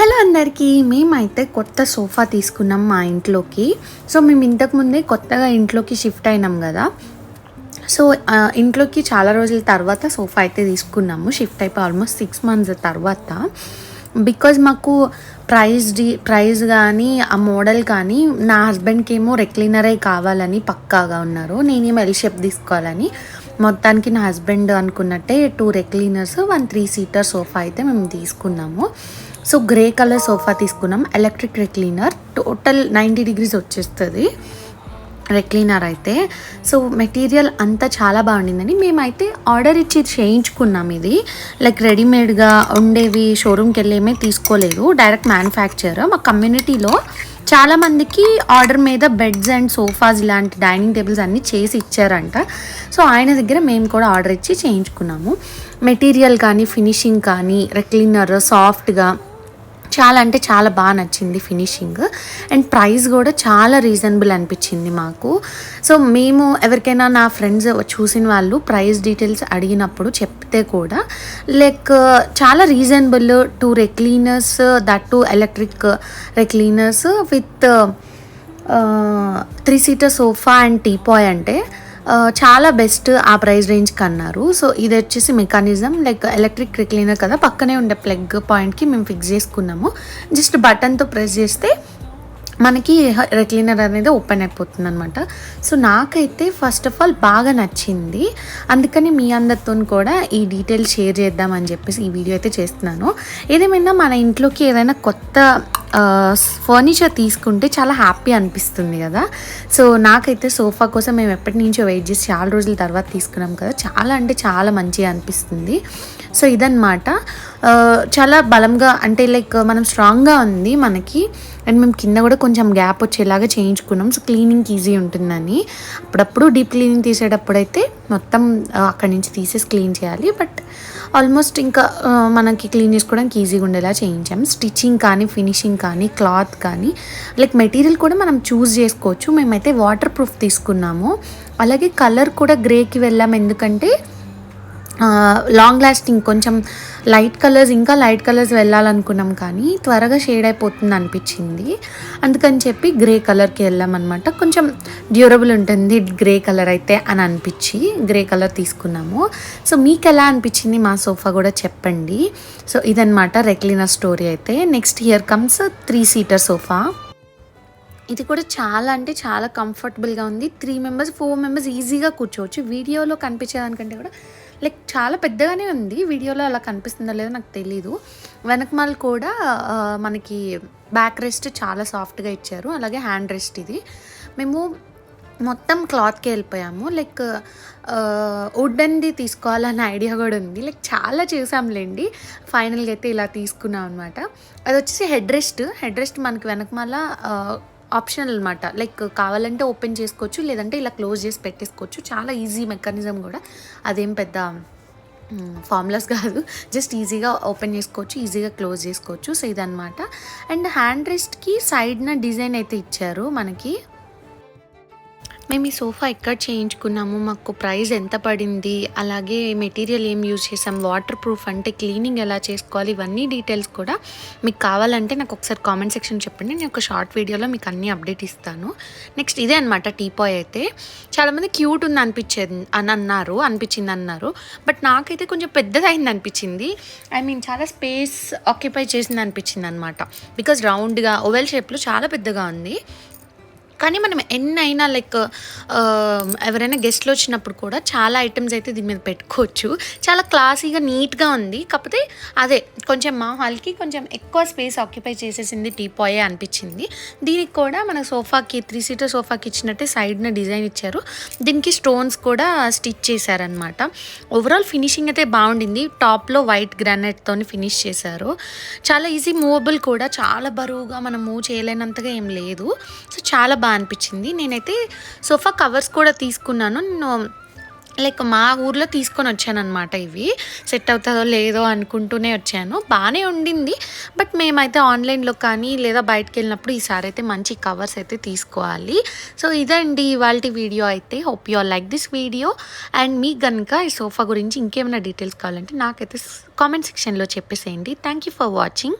Hello అందరికీ మేమైతే కొత్త సోఫా తీసుకున్నాం మా ఇంట్లోకి. సో మేము ఇంతకుముందే కొత్తగా ఇంట్లోకి షిఫ్ట్ అయినాం కదా. సో ఇంట్లోకి చాలా రోజుల తర్వాత సోఫా అయితే తీసుకున్నాము. షిఫ్ట్ అయిపోయి ఆల్మోస్ట్ సిక్స్ మంత్స్ తర్వాత. బికాజ్ మాకు ప్రైజ్ డి ప్రైజ్ కానీ ఆ మోడల్ కానీ నా హస్బెండ్కి ఏమో రెక్లీనరే కావాలని పక్కాగా ఉన్నారు. నేనేమో ఎల్ షేప్ తీసుకోవాలని. మొత్తానికి నా హస్బెండ్ అనుకున్నట్టే two recliners one three seater sofa అయితే మేము తీసుకున్నాము. సో గ్రే కలర్ సోఫా తీసుకున్నాం. Electric recliner total ninety degrees వచ్చేస్తుంది. రెక్లీనర్ అయితే. సో మెటీరియల్ అంతా చాలా బాగుండిందని మేమైతే ఆర్డర్ ఇచ్చి చేయించుకున్నాం ఇది. లైక్ రెడీమేడ్గా ఉండేవి షోరూమ్కి వెళ్ళేమే తీసుకోలేదు. డైరెక్ట్ మ్యానుఫ్యాక్చర్ మా కమ్యూనిటీలో చాలామందికి ఆర్డర్ మీద బెడ్స్ అండ్ సోఫాస్ ఇలాంటి డైనింగ్ టేబుల్స్ అన్నీ చేసి ఇచ్చారంట. సో ఆయన దగ్గర మేము కూడా ఆర్డర్ ఇచ్చి చేయించుకున్నాము. మెటీరియల్ కానీ ఫినిషింగ్ కానీ రెక్లీనర్ సాఫ్ట్గా చాలా అంటే చాలా బాగా నచ్చింది ఫినిషింగ్. అండ్ ప్రైస్ కూడా చాలా రీజనబుల్ అనిపించింది మాకు. సో మేము ఎవరికైనా నా ఫ్రెండ్స్ చూసిన వాళ్ళు ప్రైస్ డీటెయిల్స్ అడిగినప్పుడు చెప్తే కూడా లైక్ చాలా reasonable two recliners that too electric recliners with three seater sofa and teapoy అంటే చాలా బెస్ట్ ఆ ప్రైస్ రేంజ్కి అన్నారు సో ఇది వచ్చేసి మెకానిజం లైక్ ఎలక్ట్రిక్ క్లీనర్ కదా పక్కనే ఉండే ప్లగ్ పాయింట్కి మేము ఫిక్స్ చేసుకున్నాము. జస్ట్ బటన్తో ప్రెస్ చేస్తే మనకి రెక్లీనర్ అనేది ఓపెన్ అయిపోతుంది అనమాట సో నాకైతే ఫస్ట్ ఆఫ్ ఆల్ బాగా నచ్చింది. అందుకని మీ అందరితో కూడా ఈ డీటెయిల్స్ షేర్ చేద్దామని చెప్పేసి ఈ వీడియో అయితే చేస్తున్నాను. ఏదేమైనా మన ఇంట్లోకి ఏదైనా కొత్త ఫర్నిచర్ తీసుకుంటే చాలా హ్యాపీ అనిపిస్తుంది కదా. సో నాకైతే సోఫా కోసం మేము ఎప్పటి నుంచో వెయిట్ చేసి చాలా రోజుల తర్వాత తీసుకున్నాం కదా. చాలా అంటే చాలా మంచిగా అనిపిస్తుంది. సో ఇదన్నమాట. చాలా బలంగా అంటే లైక్ మనం స్ట్రాంగ్గా ఉంది మనకి. అండ్ మేము కింద కూడా కొంచెం కొంచెం గ్యాప్ వచ్చేలాగా చేయించుకున్నాం. సో క్లీనింగ్ ఈజీ ఉంటుందని. అప్పుడప్పుడు డీప్ క్లీనింగ్ తీసేటప్పుడు అయితే మొత్తం అక్కడి నుంచి తీసేసి క్లీన్ చేయాలి. బట్ ఆల్మోస్ట్ ఇంకా మనకి క్లీన్ చేసుకోవడానికి ఈజీగా ఉండేలా చేయించాం. స్టిచ్చింగ్ కానీ ఫినిషింగ్ కానీ క్లాత్ కానీ లైక్ మెటీరియల్ కూడా మనం చూస్ చేసుకోవచ్చు. మేమైతే వాటర్ ప్రూఫ్ తీసుకున్నాము. అలాగే కలర్ కూడా గ్రేకి వెళ్ళాము ఎందుకంటే లాంగ్ లాస్టింగ్ కొంచెం లైట్ కలర్స్ ఇంకా లైట్ కలర్స్ వెళ్ళాలనుకున్నాం కానీ త్వరగా షేడ్ అయిపోతుంది అనిపించింది. అందుకని చెప్పి గ్రే కలర్కి వెళ్ళామన్నమాట. కొంచెం డ్యూరబుల్ ఉంటుంది గ్రే కలర్ అయితే అని అనిపించి గ్రే కలర్ తీసుకున్నాము. సో మీకు ఎలా అనిపించింది మా సోఫా కూడా చెప్పండి. సో ఇదనమాట రెక్లినా స్టోరీ అయితే. Next year comes three seater sofa ఇది కూడా చాలా అంటే చాలా కంఫర్టబుల్గా ఉంది. త్రీ మెంబర్స్ ఫోర్ మెంబర్స్ ఈజీగా కూర్చోవచ్చు. వీడియోలో కనిపించేదానికంటే కూడా లైక్ చాలా పెద్దగానే ఉంది. వీడియోలో అలా కనిపిస్తుందో లేదో నాకు తెలీదు. వెనకమాల కూడా మనకి బ్యాక్ రెస్ట్ చాలా సాఫ్ట్గా ఇచ్చారు. అలాగే హ్యాండ్ రెస్ట్ ఇది. మేము మొత్తం క్లాత్కి వెళ్ళిపోయాము. లైక్ వుడెన్ది తీసుకోవాలన్న ఐడియా కూడా ఉంది. లైక్ చాలా చేసాంలేండి ఫైనల్గా అయితే ఇలా తీసుకున్నాం అనమాట అది వచ్చేసి హెడ్ రెస్ట్ హెడ్ రెస్ట్ మనకి వెనకమాల ఆప్షనల్ అనమాట లైక్ కావాలంటే ఓపెన్ చేసుకోవచ్చు లేదంటే ఇలా క్లోజ్ చేసి పెట్టేసుకోవచ్చు. చాలా ఈజీ మెకానిజం కూడా. అదేం పెద్ద ఫార్ములాస్ కాదు. జస్ట్ ఈజీగా ఓపెన్ చేసుకోవచ్చు ఈజీగా క్లోజ్ చేసుకోవచ్చు. సో ఇదనమాట అండ్ హ్యాండ్ రెస్ట్కి సైడ్న డిజైన్ అయితే ఇచ్చారు మనకి. మేము ఈ సోఫా ఎక్కడ చేయించుకున్నాము మాకు ప్రైస్ ఎంత పడింది అలాగే మెటీరియల్ ఏం యూజ్ చేసాం వాటర్ ప్రూఫ్ అంటే క్లీనింగ్ ఎలా చేసుకోవాలి ఇవన్నీ డీటెయిల్స్ కూడా మీకు కావాలంటే నాకు ఒకసారి కామెంట్ సెక్షన్ చెప్పండి. నేను ఒక షార్ట్ వీడియోలో మీకు అన్నీ అప్డేట్ ఇస్తాను. నెక్స్ట్ ఇదే అనమాట టీపాయ్ అయితే. చాలామంది క్యూట్ ఉంది అనిపించేది అని అన్నారు అనిపించింది అన్నారు. బట్ నాకైతే కొంచెం పెద్దదైంది అనిపించింది. ఐ మీన్ చాలా స్పేస్ ఆక్యుపై చేసింది అనిపించింది అనమాట బికాజ్ రౌండ్గా ఓవెల్ షేప్లో చాలా పెద్దగా ఉంది. కానీ మనం ఎన్నైనా లైక్ ఎవరైనా గెస్ట్లు వచ్చినప్పుడు కూడా చాలా ఐటమ్స్ అయితే దీని మీద పెట్టుకోవచ్చు. చాలా క్లాసీగా నీట్గా ఉంది. కాకపోతే అదే కొంచెం మా హాల్కి కొంచెం ఎక్కువ స్పేస్ ఆక్యుపై చేసేసింది టీపాయే అనిపించింది. దీనికి కూడా మన సోఫాకి త్రీ సీటర్ సోఫాకి ఇచ్చినట్టే సైడ్న డిజైన్ ఇచ్చారు. దీనికి స్టోన్స్ కూడా స్టిచ్ చేశారనమాట ఓవరాల్ ఫినిషింగ్ అయితే బాగుండింది. టాప్లో వైట్ గ్రానైట్తో ఫినిష్ చేశారు. చాలా ఈజీ మూవబుల్ కూడా. చాలా బరువుగా మనం మూవ్ చేయలేనంతగా ఏం లేదు. సో చాలా బాగా అనిపించింది. నేనైతే సోఫా కవర్స్ కూడా తీసుకున్నాను. నేను లైక్ మా ఊర్లో తీసుకొని వచ్చాను అనమాట ఇవి. సెట్ అవుతుందో లేదో అనుకుంటూనే వచ్చాను. బాగానే ఉండింది. బట్ మేమైతే ఆన్లైన్లో కానీ లేదా బయటకు వెళ్ళినప్పుడు ఈసారి అయితే మంచి కవర్స్ అయితే తీసుకోవాలి. సో ఇదండి ఇవాళ వీడియో అయితే. Hope you like this video and మీకు కనుక ఈ సోఫా గురించి ఇంకేమైనా డీటెయిల్స్ కావాలంటే నాకైతే కామెంట్ సెక్షన్లో చెప్పేసేయండి. Thank you for watching